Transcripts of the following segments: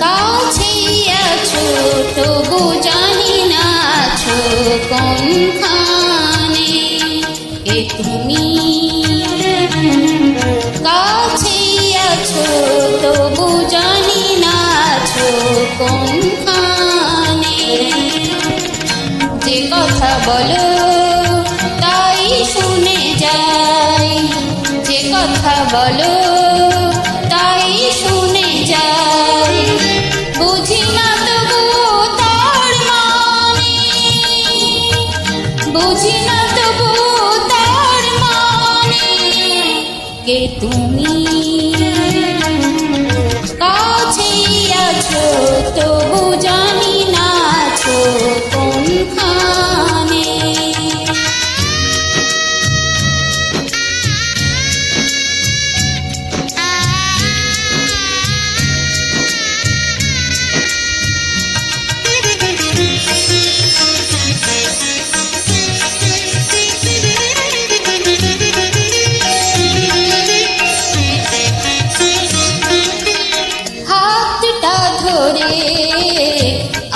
কাছে আছো, তবু জানি না আছো কোনখানে। এ কাছে আছো, তবু জানি না আছো কোনখানে। যে কথা বলো, তাই শুনে যাই। যে কথা বলো के तुम्हें।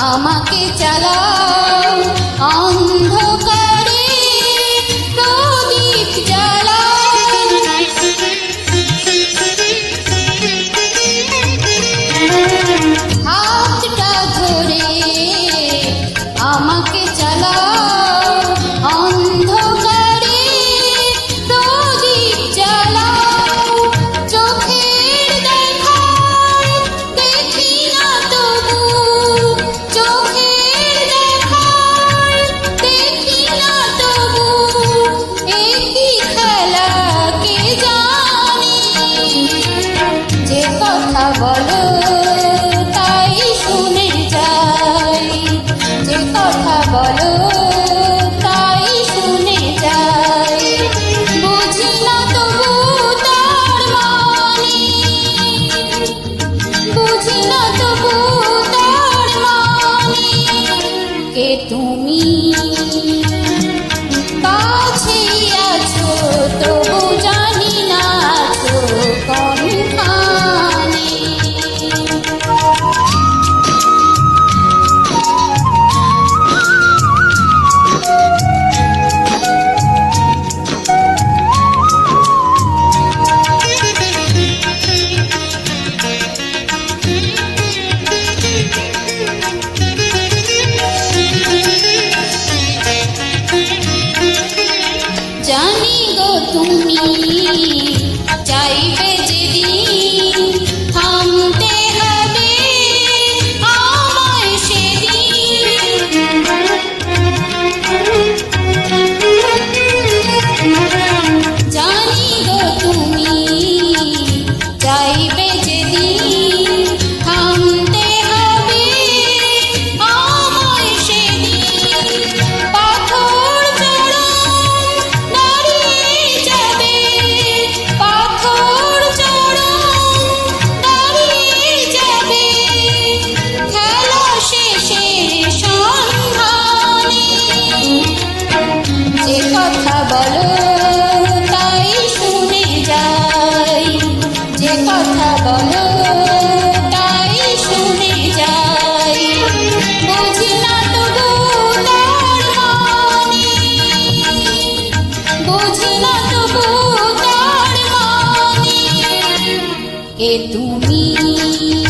আমাকে চালা Varlığı বলো তাই শুনে যাই। যে কথা বলো তাই শুনে যাই। বুঝি না এ তুমি?